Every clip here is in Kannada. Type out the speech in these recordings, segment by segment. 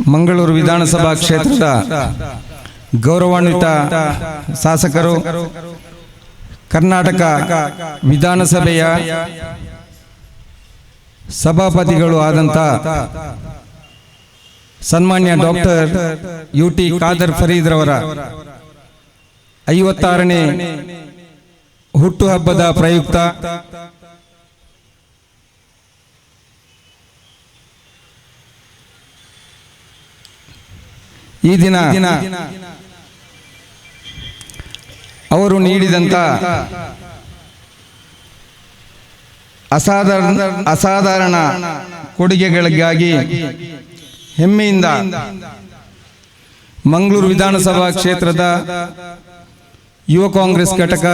ಮಂಗಳೂರು ವಿಧಾನಸಭಾ ಕ್ಷೇತ್ರದ ಗೌರವಾನ್ವಿತ ಶಾಸಕರು, ಕರ್ನಾಟಕ ವಿಧಾನಸಭೆಯ ಸಭಾಪತಿಗಳು ಆದಂಥ ಸನ್ಮಾನ್ಯ doctor U T Khader Fareed ರವರ ಐವತ್ತಾರನೇ ಹುಟ್ಟುಹಬ್ಬದ ಪ್ರಯುಕ್ತ ಈ ದಿನ ಅವರು ನೀಡಿದಂತ ಅಸಾಧಾರಣ ಅಸಾಧಾರಣ ಕೊಡುಗೆಗಳಿಗಾಗಿ ಹೆಮ್ಮೆಯಿಂದ ಮಂಗಳೂರು ವಿಧಾನಸಭಾ ಕ್ಷೇತ್ರದ ಯುವ ಕಾಂಗ್ರೆಸ್ ಘಟಕ,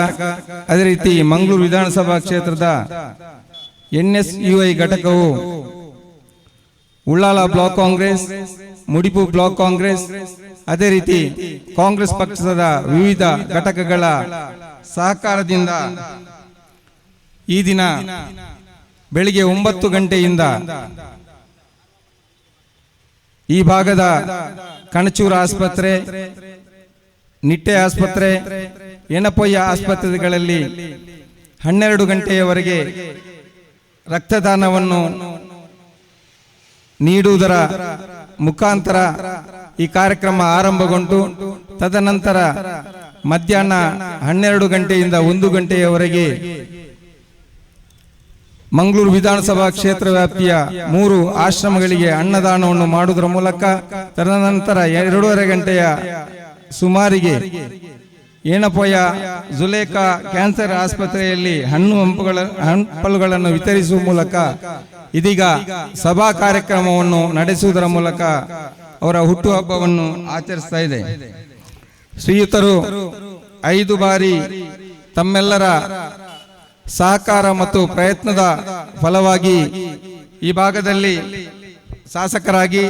ಅದೇ ರೀತಿ ಮಂಗಳೂರು ವಿಧಾನಸಭಾ ಕ್ಷೇತ್ರದ ಎನ್ ಎಸ್ ಯು ಐ ಘಟಕವು ಉಳ್ಳಾಲ ಬ್ಲಾಕ್ ಕಾಂಗ್ರೆಸ್, ಮುಡಿಪು ಬ್ಲಾಕ್ ಕಾಂಗ್ರೆಸ್, ಅದೇ ರೀತಿ ಕಾಂಗ್ರೆಸ್ ಪಕ್ಷದ ವಿವಿಧ ಘಟಕಗಳ ಸಹಕಾರದಿಂದ ಈ ದಿನ ಬೆಳಿಗ್ಗೆ ಒಂಬತ್ತು ಗಂಟೆಯಿಂದ ಈ ಭಾಗದ ಕಣಚೂರು ಆಸ್ಪತ್ರೆ, ನಿಟ್ಟೆ ಆಸ್ಪತ್ರೆ ಎನಪೊಯ್ಯ ಆಸ್ಪತ್ರೆಗಳಲ್ಲಿ ಹನ್ನೆರಡು ಗಂಟೆಯವರೆಗೆ ರಕ್ತದಾನವನ್ನು ನೀಡುವುದರ ಮುಖಾಂತರ ಈ ಕಾರ್ಯಕ್ರಮ ಆರಂಭಗೊಂಡು ತದನಂತರ ಮಧ್ಯಾಹ್ನ ಹನ್ನೆರಡು ಗಂಟೆಯಿಂದ ಒಂದು ಗಂಟೆಯವರೆಗೆ ಮಂಗಳೂರು ವಿಧಾನಸಭಾ ಕ್ಷೇತ್ರ ವ್ಯಾಪ್ತಿಯ ಮೂರು ಆಶ್ರಮಗಳಿಗೆ ಅನ್ನದಾನವನ್ನು ಮಾಡುವುದರ ಮೂಲಕ ತದನಂತರ ಎರಡೂವರೆ ಗಂಟೆಯ ಸುಮಾರಿಗೆ ಏನಪ್ಪಯ್ಯ ಜುಲೇಖಾ ಕ್ಯಾನ್ಸರ್ ಆಸ್ಪತ್ರೆಯಲ್ಲಿ ಹಣ್ಣು ಹಂಪುಗಳ ಹಂಪಲುಗಳನ್ನು ವಿತರಿಸುವ ಮೂಲಕ ಇದೀಗ ಸಭಾ ಕಾರ್ಯಕ್ರಮವನ್ನು ನಡೆಸುವುದರ ಮೂಲಕ ಅವರ ಹುಟ್ಟುಹಬ್ಬವನ್ನು ಆಚರಿಸ್ತಾ ಇದೆ. ಶ್ರೀಯುತರು ಐದು ಬಾರಿ ತಮ್ಮೆಲ್ಲರ ಸಹಕಾರ ಮತ್ತು ಪ್ರಯತ್ನದ ಫಲವಾಗಿ ಈ ಭಾಗದಲ್ಲಿ ಶಾಸಕರಾಗಿ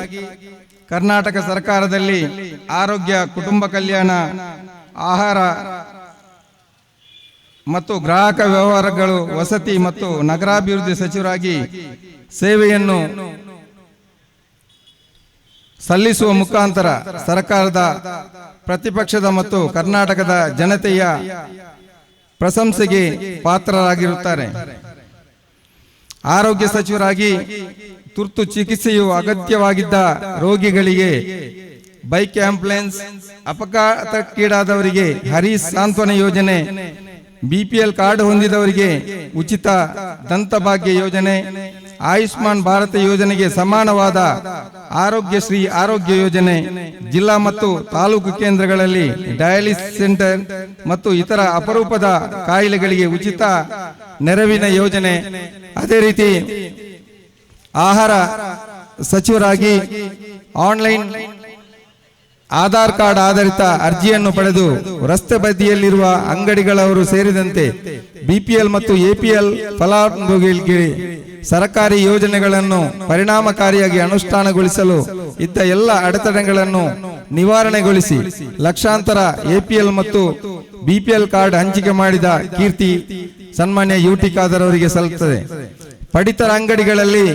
ಕರ್ನಾಟಕ ಸರ್ಕಾರದಲ್ಲಿ ಆರೋಗ್ಯ ಕುಟುಂಬ ಕಲ್ಯಾಣ ಆಹಾರ ಮತ್ತು ಗ್ರಾಹಕ ವ್ಯವಹಾರಗಳು, ವಸತಿ ಮತ್ತು ನಗರಾಭಿವೃದ್ಧಿ ಸಚಿವರಾಗಿ ಸೇವೆಯನ್ನು ಸಲ್ಲಿಸುವ ಮುಖಾಂತರ ಸರ್ಕಾರದ ಪ್ರತಿಪಕ್ಷದ ಮತ್ತು ಕರ್ನಾಟಕದ ಜನತೆಯ ಪ್ರಶಂಸೆಗೆ ಪಾತ್ರರಾಗಿರುತ್ತಾರೆ. ಆರೋಗ್ಯ ಸಚಿವರಾಗಿ ತುರ್ತು ಚಿಕಿತ್ಸೆಯು ಅಗತ್ಯವಾಗಿದ್ದ ರೋಗಿಗಳಿಗೆ ಬೈಕ್ ಆಂಬ್ಯುಲೆನ್ಸ್, ಅಪಘಾತಕ್ಕೀಡಾದವರಿಗೆ ಹರಿ ಸಾಂತ್ವನ ಯೋಜನೆ ಬಿಪಿಎಲ್ ಕಾರ್ಡ್ ಹೊಂದಿದವರಿಗೆ ಉಚಿತ ದಂತಭಾಗ್ಯ ಯೋಜನೆ, ಆಯುಷ್ಮಾನ್ ಭಾರತ ಯೋಜನೆಗೆ ಸಮಾನವಾದ ಆರೋಗ್ಯಶ್ರೀ ಆರೋಗ್ಯ ಯೋಜನೆ, ಜಿಲ್ಲಾ ಮತ್ತು ತಾಲೂಕು ಕೇಂದ್ರಗಳಲ್ಲಿ ಡಯಾಲಿಸ್ ಸೆಂಟರ್ ಮತ್ತು ಇತರ ಅಪರೂಪದ ಕಾಯಿಲೆಗಳಿಗೆ ಉಚಿತ ನೆರವಿನ ಯೋಜನೆ. ಅದೇ ರೀತಿ ಆಹಾರ ಸಚಿವರಾಗಿ ಆನ್ಲೈನ್ ಆಧಾರ್ ಕಾರ್ಡ್ ಆಧಾರಿತ ಅರ್ಜಿಯನ್ನು ಪಡೆದು ರಸ್ತೆ ಬದಿಯಲ್ಲಿರುವ ಅಂಗಡಿಗಳವರು ಸೇರಿದಂತೆ ಬಿಪಿಎಲ್ ಮತ್ತು ಎಪಿಎಲ್ ಫಲಾನುಭವಿಗಳಿಗೆ ಸರ್ಕಾರಿ ಯೋಜನೆಗಳನ್ನು ಪರಿಣಾಮಕಾರಿಯಾಗಿ ಅನುಷ್ಠಾನಗೊಳಿಸಲು ಇದ್ದ ಎಲ್ಲ ಅಡೆತಡೆಗಳನ್ನು ನಿವಾರಣೆಗೊಳಿಸಿ ಲಕ್ಷಾಂತರ ಎಪಿಎಲ್ ಮತ್ತು ಬಿಪಿಎಲ್ ಕಾರ್ಡ್ ಹಂಚಿಕೆ ಮಾಡಿದ ಕೀರ್ತಿ ಸನ್ಮಾನ್ಯ ಯುಟಿ ಖಾದರ್ ಅವರಿಗೆ ಸಲ್ಲುತ್ತದೆ. ಪಡಿತರ ಅಂಗಡಿಗಳಲ್ಲಿ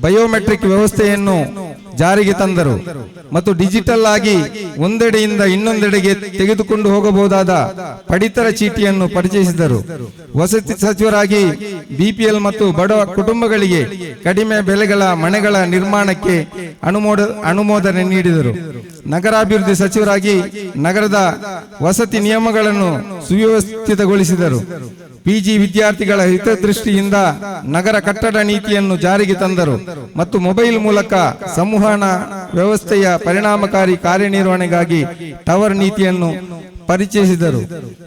ಬಯೋಮೆಟ್ರಿಕ್ ವ್ಯವಸ್ಥೆಯನ್ನು ಜಾರಿಗೆ ತಂದರು. ಮತ್ತು ಡಿಜಿಟಲ್ ಆಗಿ ಒಂದೆಡೆಯಿಂದ ಇನ್ನೊಂದೆಡೆಗೆ ತೆಗೆದುಕೊಂಡು ಹೋಗಬಹುದಾದ ಪಡಿತರ ಚೀಟಿಯನ್ನು ಪರಿಚಯಿಸಿದರು. ವಸತಿ ಸಚಿವರಾಗಿ ಬಿಪಿಎಲ್ ಮತ್ತು ಬಡ ಕುಟುಂಬಗಳಿಗೆ ಕಡಿಮೆ ಬೆಲೆಗಳ ಮನೆಗಳ ನಿರ್ಮಾಣಕ್ಕೆ ಅನುಮೋದ ಅನುಮೋದನೆ ನೀಡಿದರು. ನಗರಾಭಿವೃದ್ಧಿ ಸಚಿವರಾಗಿ ನಗರದ ವಸತಿ ನಿಯಮಗಳನ್ನು ಸುವ್ಯವಸ್ಥಿತಗೊಳಿಸಿದರು. ಪಿಜಿ ವಿದ್ಯಾರ್ಥಿಗಳ ಹಿತದೃಷ್ಟಿಯಿಂದ ನಗರ ಕಟ್ಟಡ ನೀತಿಯನ್ನು ಜಾರಿಗೆ ತಂದರು ಮತ್ತು ಮೊಬೈಲ್ ಮೂಲಕ ಸಂವಹನ ವ್ಯವಸ್ಥೆಯ ಪರಿಣಾಮಕಾರಿ ಕಾರ್ಯನಿರ್ವಹಣೆಗಾಗಿ ಟವರ್ ನೀತಿಯನ್ನು ಪರಿಚಯಿಸಿದರು.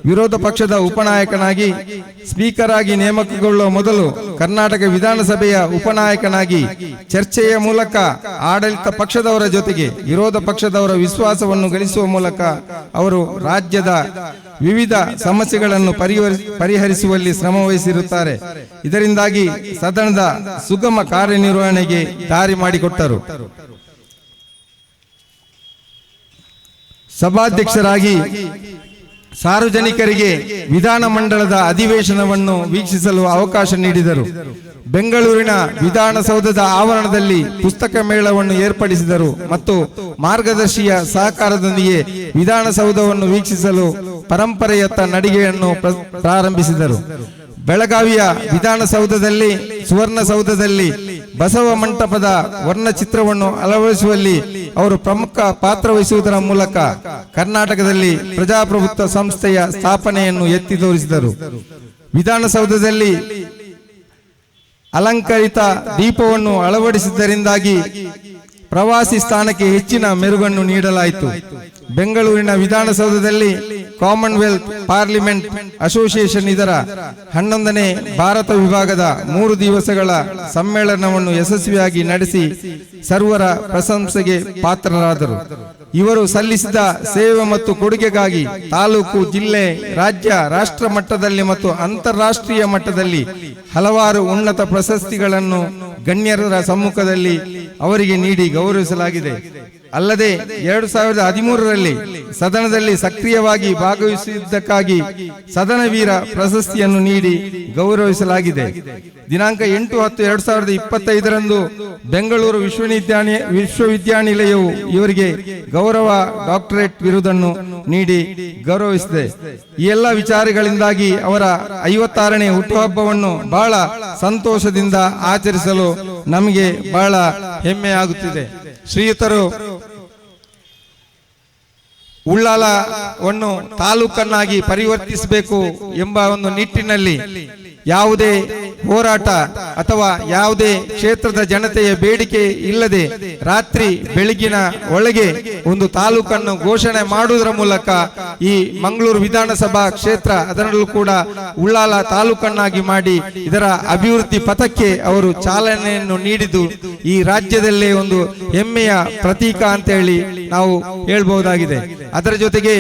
ವಿರೋಧ ಪಕ್ಷದ ಉಪನಾಯಕನಾಗಿ, ಸ್ಪೀಕರ್ ಆಗಿ ನೇಮಕಗೊಳ್ಳುವ ಮೊದಲು ಕರ್ನಾಟಕ ವಿಧಾನಸಭೆಯ ಉಪನಾಯಕನಾಗಿ ಚರ್ಚೆಯ ಮೂಲಕ ಆಡಳಿತ ಪಕ್ಷದವರ ಜೊತೆಗೆ ವಿರೋಧ ಪಕ್ಷದವರ ವಿಶ್ವಾಸವನ್ನು ಗಳಿಸುವ ಮೂಲಕ ಅವರು ರಾಜ್ಯದ ವಿವಿಧ ಸಮಸ್ಯೆಗಳನ್ನು ಪರಿಹರಿ- ಪರಿಹರಿಸುವಲ್ಲಿ ಶ್ರಮ ವಹಿಸಿರುತ್ತಾರೆ. ಇದರಿಂದಾಗಿ ಸದನದ ಸುಗಮ ಕಾರ್ಯನಿರ್ವಹಣೆಗೆ ದಾರಿ ಮಾಡಿಕೊಟ್ಟರು. ಸಭಾಧ್ಯಕ್ಷರಾಗಿ ಸಾರ್ವಜನಿಕರಿಗೆ ವಿಧಾನ ಮಂಡಲದ ಅಧಿವೇಶನವನ್ನು ವೀಕ್ಷಿಸಲು ಅವಕಾಶ ನೀಡಿದರು. ಬೆಂಗಳೂರಿನ ವಿಧಾನಸೌಧದ ಆವರಣದಲ್ಲಿ ಪುಸ್ತಕ ಮೇಳವನ್ನು ಏರ್ಪಡಿಸಿದರು ಮತ್ತು ಮಾರ್ಗದರ್ಶಿಯ ಸಹಕಾರದೊಂದಿಗೆ ವಿಧಾನಸೌಧವನ್ನು ವೀಕ್ಷಿಸಲು ಪರಂಪರೆಯತ್ತ ನಡಿಗೆಯನ್ನು ಪ್ರ- ಪ್ರಾರಂಭಿಸಿದರು. ಬೆಳಗಾವಿಯ ವಿಧಾನಸೌಧದಲ್ಲಿ, ಸುವರ್ಣಸೌಧದಲ್ಲಿ ಬಸವ ಮಂಟಪದ ವರ್ಣಚಿತ್ರವನ್ನು ಅಳವಡಿಸುವಲ್ಲಿ ಅವರು ಪ್ರಮುಖ ಪಾತ್ರ ವಹಿಸುವುದರ ಮೂಲಕ ಕರ್ನಾಟಕದಲ್ಲಿ ಪ್ರಜಾಪ್ರಭುತ್ವ ಸಂಸ್ಥೆಯ ಸ್ಥಾಪನೆಯನ್ನು ಎತ್ತಿ ತೋರಿಸಿದರು. ವಿಧಾನಸೌಧದಲ್ಲಿ ಅಲಂಕರಿತ ದೀಪವನ್ನು ಅಳವಡಿಸಿದ್ದರಿಂದಾಗಿ ಪ್ರವಾಸಿ ಸ್ಥಾನಕ್ಕೆ ಹೆಚ್ಚಿನ ಮೆರುಗನ್ನು ನೀಡಲಾಯಿತು. ಬೆಂಗಳೂರಿನ ವಿಧಾನಸೌಧದಲ್ಲಿ ಕಾಮನ್ವೆಲ್ತ್ ಪಾರ್ಲಿಮೆಂಟ್ ಅಸೋಸಿಯೇಷನ್ ಇದರ ಹನ್ನೊಂದನೇ ಭಾರತ ವಿಭಾಗದ ಮೂರು ದಿವಸಗಳ ಸಮ್ಮೇಳನವನ್ನು ಯಶಸ್ವಿಯಾಗಿ ನಡೆಸಿ ಸರ್ವರ ಪ್ರಶಂಸೆಗೆ ಪಾತ್ರರಾದರು. ಇವರು ಸಲ್ಲಿಸಿದ ಸೇವೆ ಮತ್ತು ಕೊಡುಗೆಗಾಗಿ ತಾಲೂಕು, ಜಿಲ್ಲೆ, ರಾಜ್ಯ, ರಾಷ್ಟ್ರ ಮಟ್ಟದಲ್ಲಿ ಮತ್ತು ಅಂತಾರಾಷ್ಟ್ರೀಯ ಮಟ್ಟದಲ್ಲಿ ಹಲವಾರು ಉನ್ನತ ಪ್ರಶಸ್ತಿಗಳನ್ನು ಗಣ್ಯರ ಸಮ್ಮುಖದಲ್ಲಿ ಅವರಿಗೆ ನೀಡಿ ಗೌರವಿಸಲಾಗಿದೆ. ಅಲ್ಲದೆ ಎರಡು ಸಾವಿರದ ಹದಿಮೂರರಲ್ಲಿ ಸದನದಲ್ಲಿ ಸಕ್ರಿಯವಾಗಿ ಭಾಗವಹಿಸಿದ್ದಕ್ಕಾಗಿ ಸದನ ವೀರ ಪ್ರಶಸ್ತಿಯನ್ನು ನೀಡಿ ಗೌರವಿಸಲಾಗಿದೆ. ದಿನಾಂಕ ಎಂಟು ಹತ್ತು ಎರಡು ಸಾವಿರದ ಇಪ್ಪತ್ತೈದರಂದು ಬೆಂಗಳೂರು ವಿಶ್ವವಿದ್ಯಾನಿ ವಿಶ್ವವಿದ್ಯಾನಿಲಯವು ಇವರಿಗೆ ಗೌರವ ಡಾಕ್ಟರೇಟ್ ಬಿರುದನ್ನು ನೀಡಿ ಗೌರವಿಸಿದೆ. ಈ ಎಲ್ಲ ವಿಚಾರಗಳಿಂದಾಗಿ ಅವರ ಐವತ್ತಾರನೇ ಹುಟ್ಟುಹಬ್ಬವನ್ನು ಬಹಳ ಸಂತೋಷದಿಂದ ಆಚರಿಸಲು ನಮಗೆ ಬಹಳ ಹೆಮ್ಮೆಯಾಗುತ್ತಿದೆ ಶ್ರೀಯುತರು ಉಳ್ಳಾಲವನ್ನು ತಾಲೂಕನ್ನಾಗಿ ಪರಿವರ್ತಿಸಬೇಕು ಎಂಬ ಒಂದು ನಿಟ್ಟಿನಲ್ಲಿ ಯಾವುದೇ ಹೋರಾಟ ಅಥವಾ ಯಾವುದೇ ಕ್ಷೇತ್ರದ ಜನತೆಯ ಬೇಡಿಕೆ ಇಲ್ಲದೆ ರಾತ್ರಿ ಬೆಳಗಿನ ಒಳಗೆ ಒಂದು ತಾಲೂಕನ್ನು ಘೋಷಣೆ ಮಾಡುವುದರ ಮೂಲಕ ಈ ಮಂಗಳೂರು ವಿಧಾನಸಭಾ ಕ್ಷೇತ್ರ ಅದರಲ್ಲೂ ಕೂಡ ಉಳ್ಳಾಲ ತಾಲೂಕನ್ನಾಗಿ ಮಾಡಿ ಇದರ ಅಭಿವೃದ್ಧಿ ಪಥಕ್ಕೆ ಅವರು ಚಾಲನೆಯನ್ನು ನೀಡಿದ್ದು ಈ ರಾಜ್ಯದಲ್ಲೇ ಒಂದು ಹೆಮ್ಮೆಯ ಪ್ರತೀಕ ಅಂತ ಹೇಳಿ ನಾವು ಹೇಳ್ಬಹುದಾಗಿದೆ. ಅದರ ಜೊತೆಗೆ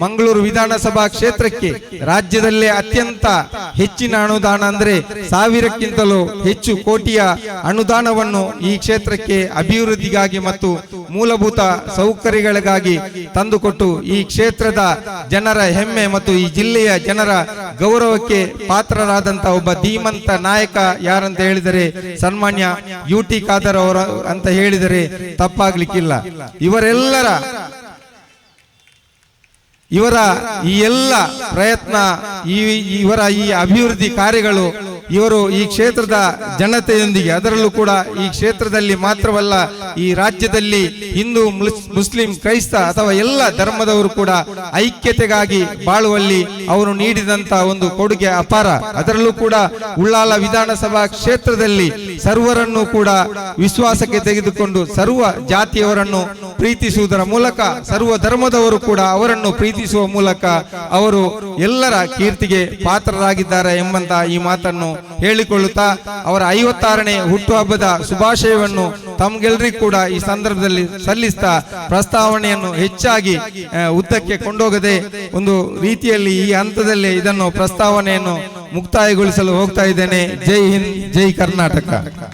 ಮಂಗಳೂರು ವಿಧಾನಸಭಾ ಕ್ಷೇತ್ರಕ್ಕೆ ರಾಜ್ಯದಲ್ಲೇ ಅತ್ಯಂತ ಹೆಚ್ಚಿನ ಅನುದಾನ ಅಂದ್ರೆ ಸಾವಿರಕ್ಕಿಂತಲೂ ಹೆಚ್ಚು ಕೋಟಿಯ ಅನುದಾನವನ್ನು ಈ ಕ್ಷೇತ್ರಕ್ಕೆ ಅಭಿವೃದ್ಧಿಗಾಗಿ ಮತ್ತು ಮೂಲಭೂತ ಸೌಕರ್ಯಗಳಿಗಾಗಿ ತಂದುಕೊಟ್ಟು ಈ ಕ್ಷೇತ್ರದ ಜನರ ಹೆಮ್ಮೆ ಮತ್ತು ಈ ಜಿಲ್ಲೆಯ ಜನರ ಗೌರವಕ್ಕೆ ಪಾತ್ರರಾದಂತ ಒಬ್ಬ ಧೀಮಂತ ನಾಯಕ ಯಾರಂತ ಹೇಳಿದರೆ ಸನ್ಮಾನ್ಯ ಯು ಟಿ ಖಾದರ್ ಅವರ ಅಂತ ಹೇಳಿದರೆ ತಪ್ಪಾಗ್ಲಿಕ್ಕಿಲ್ಲ. ಇವರೆಲ್ಲರ ಇವರ ಈ ಎಲ್ಲ ಪ್ರಯತ್ನ, ಈ ಇವರ ಈ ಅಭಿವೃದ್ಧಿ ಕಾರ್ಯಗಳು, ಇವರು ಈ ಕ್ಷೇತ್ರದ ಜನತೆಯೊಂದಿಗೆ, ಅದರಲ್ಲೂ ಕೂಡ ಈ ಕ್ಷೇತ್ರದಲ್ಲಿ ಮಾತ್ರವಲ್ಲ, ಈ ರಾಜ್ಯದಲ್ಲಿ ಹಿಂದೂ, ಮುಸ್- ಮುಸ್ಲಿಂ, ಕ್ರೈಸ್ತ ಅಥವಾ ಎಲ್ಲ ಧರ್ಮದವರು ಕೂಡ ಐಕ್ಯತೆಗಾಗಿ ಬಾಳುವಲ್ಲಿ ಅವರು ನೀಡಿದಂತ ಒಂದು ಕೊಡುಗೆ ಅಪಾರ. ಅದರಲ್ಲೂ ಕೂಡ ಉಳ್ಳಾಲ ವಿಧಾನಸಭಾ ಕ್ಷೇತ್ರದಲ್ಲಿ ಸರ್ವರನ್ನು ಕೂಡ ವಿಶ್ವಾಸಕ್ಕೆ ತೆಗೆದುಕೊಂಡು ಸರ್ವ ಜಾತಿಯವರನ್ನು ಪ್ರೀತಿಸುವುದರ ಮೂಲಕ ಸರ್ವ ಧರ್ಮದವರು ಕೂಡ ಅವರನ್ನು ಪ್ರೀತಿಸುವ ಮೂಲಕ ಅವರು ಎಲ್ಲರ ಕೀರ್ತಿಗೆ ಪಾತ್ರರಾಗಿದ್ದಾರೆ ಎಂಬಂತ ಈ ಮಾತನ್ನು ಹೇಳಿಕೊಳ್ಳುತ್ತಾ ಅವರ ಐವತ್ತಾರನೇ ಹುಟ್ಟುಹಬ್ಬದ ಶುಭಾಶಯವನ್ನು ತಮ್ಗೆಲ್ರಿಗೂ ಕೂಡ ಈ ಸಂದರ್ಭದಲ್ಲಿ ಸಲ್ಲಿಸ್ತಾ ಪ್ರಸ್ತಾವನೆಯನ್ನು ಹೆಚ್ಚಾಗಿ ಉದ್ದಕ್ಕೆ ಕೊಂಡೋಗದೆ ಒಂದು ರೀತಿಯಲ್ಲಿ ಈ ಹಂತದಲ್ಲಿ ಇದನ್ನು ಪ್ರಸ್ತಾವನೆಯನ್ನು ಮುಕ್ತಾಯಗೊಳಿಸಲು ಹೋಗ್ತಾ ಇದ್ದೇನೆ. ಜೈ ಹಿಂದ್, ಜೈ ಕರ್ನಾಟಕ.